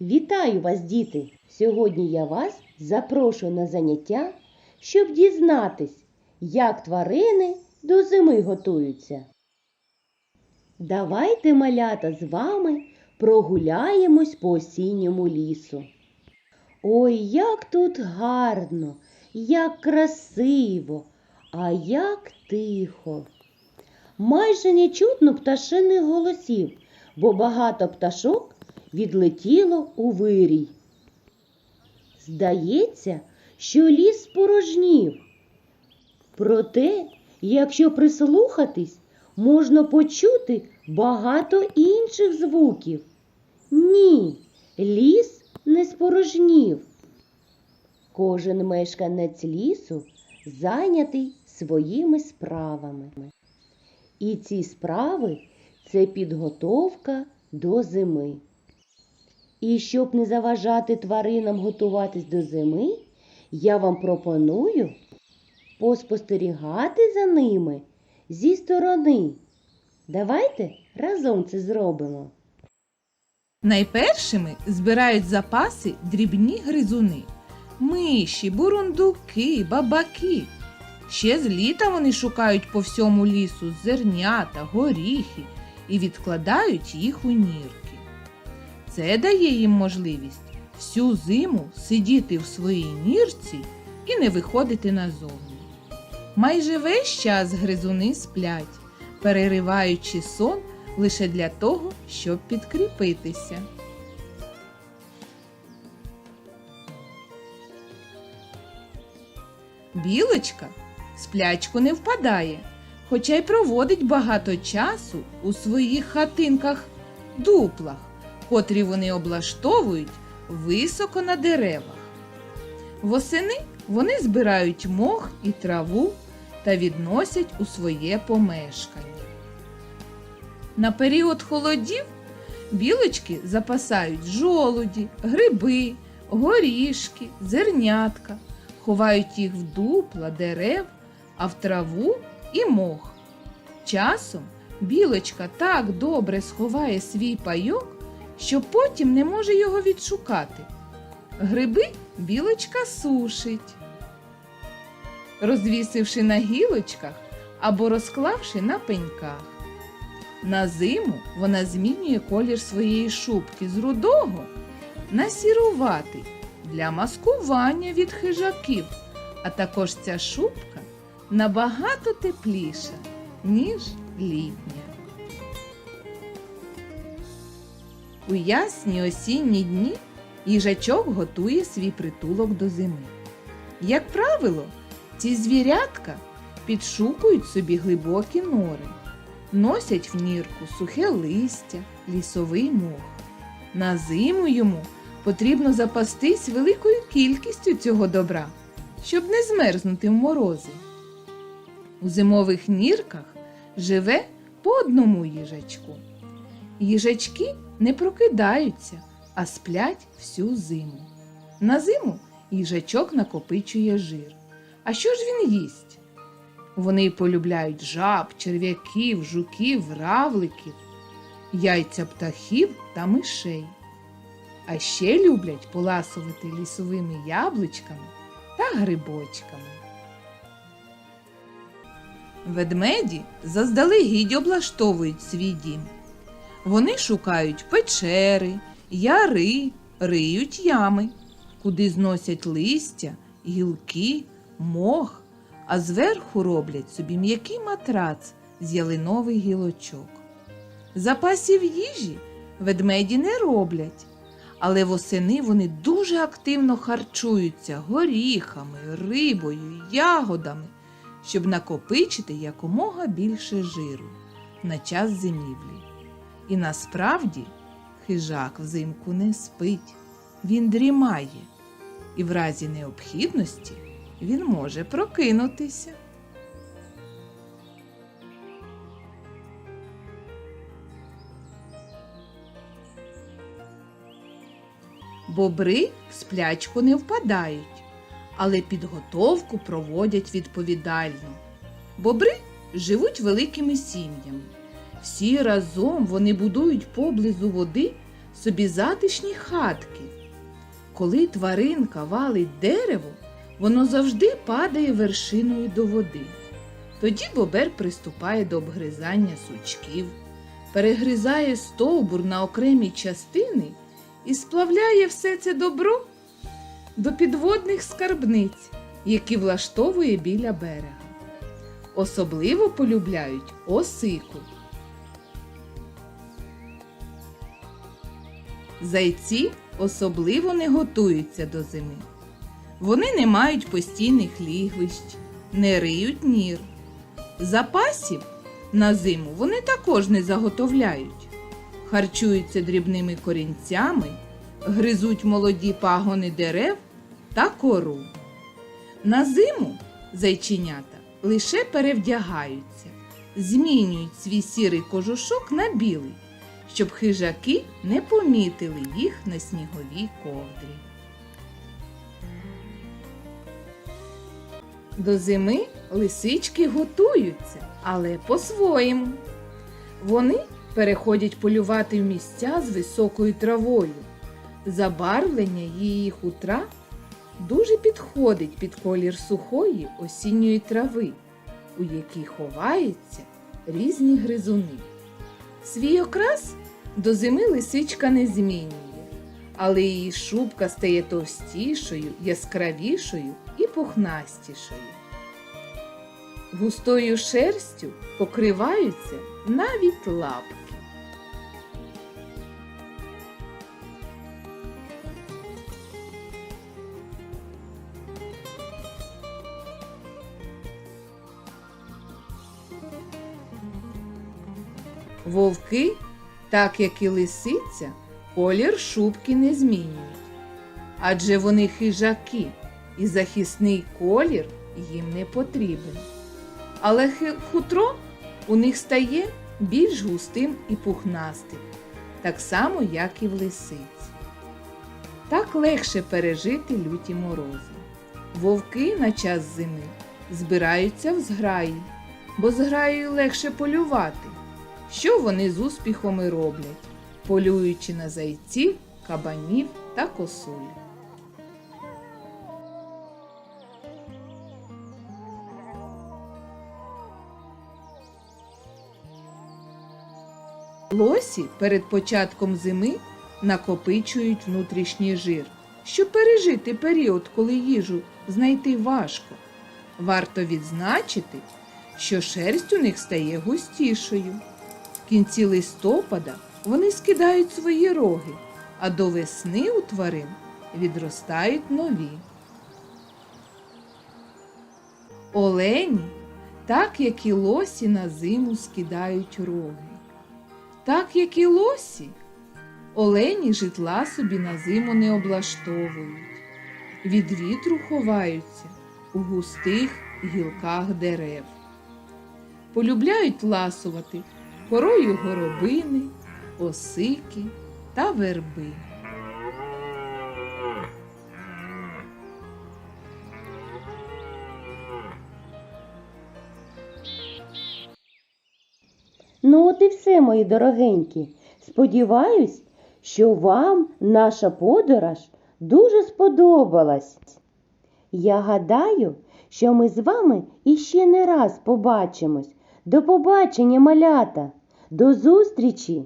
Вітаю вас, діти! Сьогодні я вас запрошую на заняття, щоб дізнатись, як тварини до зими готуються. Давайте, малята, з вами прогуляємось по осінньому лісу. Ой, як тут гарно, як красиво, а як тихо. Майже не чутно пташиних голосів, бо багато пташок відлетіло у вирій. Здається, що ліс спорожнів. Проте, якщо прислухатись, можна почути багато інших звуків. Ні, ліс не спорожнів. Кожен мешканець лісу зайнятий своїми справами. І ці справи це підготовка до зими. І щоб не заважати тваринам готуватись до зими, я вам пропоную поспостерігати за ними зі сторони. Давайте разом це зробимо. Найпершими збирають запаси дрібні гризуни. Миші, бурундуки, бабаки. Ще з літа вони шукають по всьому лісу зернята, горіхи і відкладають їх у нірки. Це дає їм можливість всю зиму сидіти в своїй нірці і не виходити назовні. Майже весь час гризуни сплять, перериваючи сон лише для того, щоб підкріпитися. Білочка сплячку не впадає, хоча й проводить багато часу у своїх хатинках дуплах, котрі вони облаштовують високо на деревах. Восени вони збирають мох і траву та відносять у своє помешкання. На період холодів білочки запасають жолуді, гриби, горішки, зернятка, ховають їх в дупла, дерев, а в траву і мох. Часом білочка так добре сховає свій пайок, що потім не може його відшукати. Гриби білочка сушить, розвісивши на гілочках або розклавши на пеньках. На зиму вона змінює колір своєї шубки з рудого на сіруватий для маскування від хижаків, а також ця шубка набагато тепліша, ніж літня. У ясні осінні дні їжачок готує свій притулок до зими. Як правило, ці звірятка підшукують собі глибокі нори носять в нірку сухе листя, лісовий мох. На зиму йому потрібно запастись великою кількістю цього добра, щоб не змерзнути в морози. У зимових нірках живе по одному їжачку. Їжачки не прокидаються, а сплять всю зиму. На зиму їжачок накопичує жир. А що ж він їсть? Вони полюбляють жаб, черв'яків, жуків, равликів, яйця птахів та мишей. А ще люблять поласувати лісовими яблучками та грибочками. Ведмеді заздалегідь облаштовують свій дім. Вони шукають печери, яри, риють ями, куди зносять листя, гілки, мох а зверху роблять собі м'який матрац з ялинових гілочок. Запасів їжі ведмеді не роблять, але восени вони дуже активно харчуються горіхами, рибою, ягодами, щоб накопичити якомога більше жиру на час зимівлі. І насправді хижак взимку не спить, він дрімає і в разі необхідності він може прокинутися. Бобри в сплячку не впадають, але підготовку проводять відповідально. Бобри живуть великими сім'ями. Всі разом вони будують поблизу води собі затишні хатки. Коли тваринка валить дерево, воно завжди падає вершиною до води. Тоді бобер приступає до обгризання сучків, перегризає стовбур на окремі частини і сплавляє все це добро до підводних скарбниць, які влаштовує біля берега. Особливо полюбляють осику. Зайці особливо не готуються до зими. Вони не мають постійних лігвищ, не риють нір. Запасів на зиму вони також не заготовляють. Харчуються дрібними корінцями, гризуть молоді пагони дерев та кору. На зиму зайченята лише перевдягаються, змінюють свій сірий кожушок на білий, щоб хижаки не помітили їх на сніговій ковдрі. До зими лисички готуються, але по-своєму. Вони переходять полювати в місця з високою травою. Забарвлення її хутра дуже підходить під колір сухої осінньої трави, у якій ховаються різні гризуни. Свій окрас до зими лисичка не змінює, але її шубка стає товстішою, яскравішою і пухнастішою. Густою шерстю покриваються навіть лапки. Вовки, так як і лисиця, колір шубки не змінюють. Адже вони хижаки, і захисний колір їм не потрібен. Але хутро у них стає більш густим і пухнастим, так само, як і в лисиці. Так легше пережити люті морози. Вовки на час зими збираються в зграї, бо зграєю легше полювати. Що вони з успіхом і роблять, полюючи на зайців, кабанів та косуль. Лосі перед початком зими накопичують внутрішній жир, щоб пережити період, коли їжу знайти важко. Варто відзначити, що шерсть у них стає густішою. В кінці листопада вони скидають свої роги, а до весни у тварин відростають нові. Олені, так як і лосі на зиму скидають роги. Так як і лосі, олені житла собі на зиму не облаштовують, від вітру ховаються у густих гілках дерев. Полюбляють ласувати корою горобини, осики та верби. Ну от і все, мої дорогенькі. Сподіваюсь, що вам наша подорож дуже сподобалась. Я гадаю, що ми з вами іще не раз побачимось. До побачення, малята! До зустрічі!